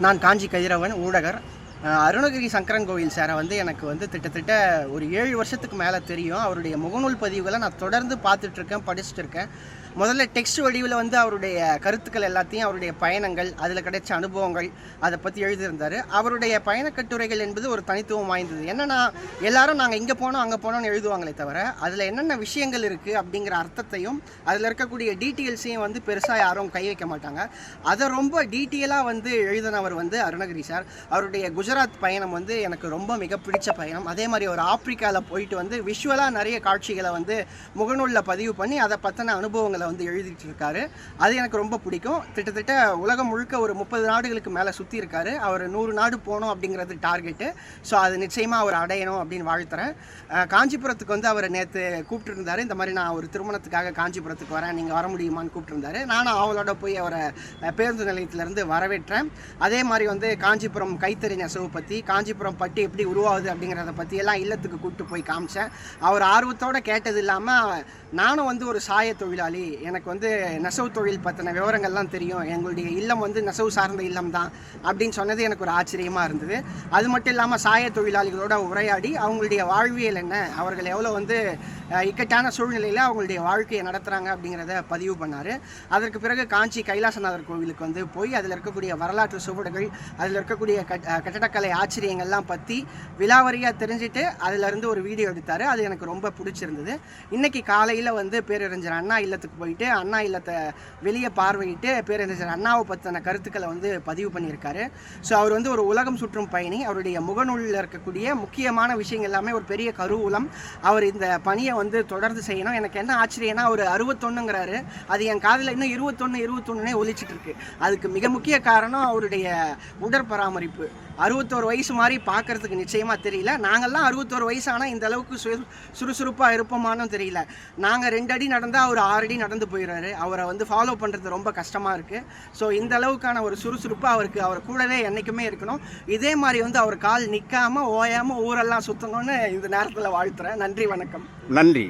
நான் காஞ்சி கதிரவன் ஊடகர். அருணகிரி சங்கரன் கோவில் சாரை வந்து எனக்கு வந்து கிட்டத்தட்ட ஒரு ஏழு வருஷத்துக்கு மேலே தெரியும். அவருடைய முகநூல் பதிவுகளை நான் தொடர்ந்து பார்த்துட்ருக்கேன் படிச்சுட்டு இருக்கேன். முதல்ல டெக்ஸ்ட் வடிவில் வந்து அவருடைய கருத்துக்கள் எல்லாத்தையும் அவருடைய பயணங்கள் அதில் கிடைச்ச அனுபவங்கள் அதை பற்றி எழுதியிருந்தார். அவருடைய பயணக் கட்டுரைகள் என்பது ஒரு தனித்துவம் வாய்ந்தது. என்னென்னா எல்லாரும் நாங்கள் இங்கே போனோம் அங்கே போனோம்னு எழுதுவாங்களே தவிர அதில் என்னென்ன விஷயங்கள் இருக்குது அப்படிங்கிற அர்த்தத்தையும் அதில் இருக்கக்கூடிய டீட்டெயில்ஸையும் வந்து பெருசாக யாரும் கை வைக்க மாட்டாங்க. அதை ரொம்ப டீட்டெயிலாக வந்து எழுதினவர் வந்து அருணகிரி சார் அவருடைய குஜராத் பயணம் வந்து எனக்கு ரொம்ப மிக பிடிச்ச பயணம். அதே மாதிரி ஒரு ஆப்பிரிக்காவில் போயிட்டு வந்து விஷுவலாக நிறைய காட்சிகளை வந்து முகநூலில் பதிவு பண்ணி அதை பற்றின அனுபவங்களை வந்து எழுதிட்டு இருக்காரு அது எனக்கு ரொம்ப பிடிக்கும். கிட்டத்தட்ட உலகம் முழுக்க ஒரு முப்பது நாடுகளுக்கு மேலே சுற்றி இருக்காரு. அவர் நூறு நாடு போகணும் அப்படிங்கிறது டார்கெட்டு ஸோ அது நிச்சயமாக அவர் அடையணும் அப்படின்னு வாழ்த்துறேன். காஞ்சிபுரத்துக்கு வந்து அவர் நேற்று கூப்பிட்டுருந்தாரு. இந்த மாதிரி நான் ஒரு திருமணத்துக்காக காஞ்சிபுரத்துக்கு வரேன். நீங்கள் வர முடியுமான்னு கூப்பிட்டுருந்தாரு. நானும் அவளோட போய் அவரை பேருந்து நிலையத்திலேருந்து வரவேற்றேன். அதே மாதிரி வந்து காஞ்சிபுரம் கைத்தறி நெசவு பற்றி காஞ்சிபுரம் பட்டு எப்படி உருவாகுது அப்படிங்கிறத பற்றி எல்லாம் இல்லத்துக்கு கூப்பிட்டு போய் காமிச்சேன். அவர் ஆர்வத்தோட கேட்டது இல்லாமல் நானும் வந்து ஒரு சாய தொழிலாளி. எனக்கு வந்து நெசவு தொழில் பற்றின விவரங்கள்லாம் தெரியும். எங்களுடைய இல்லம் வந்து நெசவு சார்ந்த இல்லம் தான் அப்படின்னு சொன்னது எனக்கு ஒரு ஆச்சரியமாக இருந்தது. அது மட்டும் இல்லாமல் சாய தொழிலாளிகளோட உரையாடி அவங்களுடைய வாழ்வியல் என்ன அவர்கள் எவ்வளோ வந்து இக்கட்டான சூழ்நிலையில் அவங்களுடைய வாழ்க்கையை நடத்துகிறாங்க அப்படிங்கிறத பதிவு பண்ணார். அதற்கு பிறகு காஞ்சி கைலாசநாதர் கோவிலுக்கு வந்து போய் அதில் இருக்கக்கூடிய வரலாற்று சுவடுகள் அதில் இருக்கக்கூடிய கட் கட்டடக்கலை ஆச்சரியங்கள்லாம் பற்றி விலாவரியாக தெரிஞ்சுட்டு அதிலிருந்து ஒரு வீடியோ எடுத்தார். அது எனக்கு ரொம்ப பிடிச்சிருந்தது. இன்றைக்கி காலையில் வந்து பேரறிஞர் அண்ணா இல்லத்துக்கு போயிட்டு அண்ணா இல்லத்தை வெளியே பார்வையிட்டு பேரறிஞர் அண்ணாவை பற்றின கருத்துக்களை வந்து பதிவு பண்ணியிருக்காரு. ஸோ அவர் வந்து ஒரு உலகம் சுற்றும் பயணி. அவருடைய முகநூலில் இருக்கக்கூடிய முக்கியமான விஷயங்கள் எல்லாமே ஒரு பெரிய கருவூலம் அவர் இந்த பணியை வந்து தொடர்ந்து செய்யணும். எனக்கு என்ன ஆச்சரியம்னா அவர் அறுபத்தொன்னுங்கிறாரு. அது என் காதில் இன்னும் இருபத்தொன்று இருபத்தொன்னுனே ஒழிச்சிட்டு இருக்கு. அதுக்கு மிக முக்கிய காரணம் அவருடைய உடற்பராமரிப்பு. அறுபத்தோரு வயசு மாதிரி பார்க்கறதுக்கு நிச்சயமாக தெரியல. நாங்கள்லாம் அறுபத்தோரு வயசு ஆனால் இந்த அளவுக்கு சு சுறுசுறுப்பாக இருப்போமானும் தெரியல. நாங்கள் ரெண்டு அடி நடந்தால் அவர் ஆறு அடி நடந்து போயிடுறாரு அவரை வந்து ஃபாலோ பண்ணுறது ரொம்ப கஷ்டமாக இருக்குது ஸோ இந்த அளவுக்கான ஒரு சுறுசுறுப்பு அவருக்கு அவர் கூடவே என்றைக்குமே இருக்கணும். இதே மாதிரி வந்து அவர் கால் நிற்காமல் ஓயாமல் ஊரெல்லாம் சுற்றணும்னு இந்த நேரத்தில் வாழ்த்துறேன். நன்றி வணக்கம். நன்றி.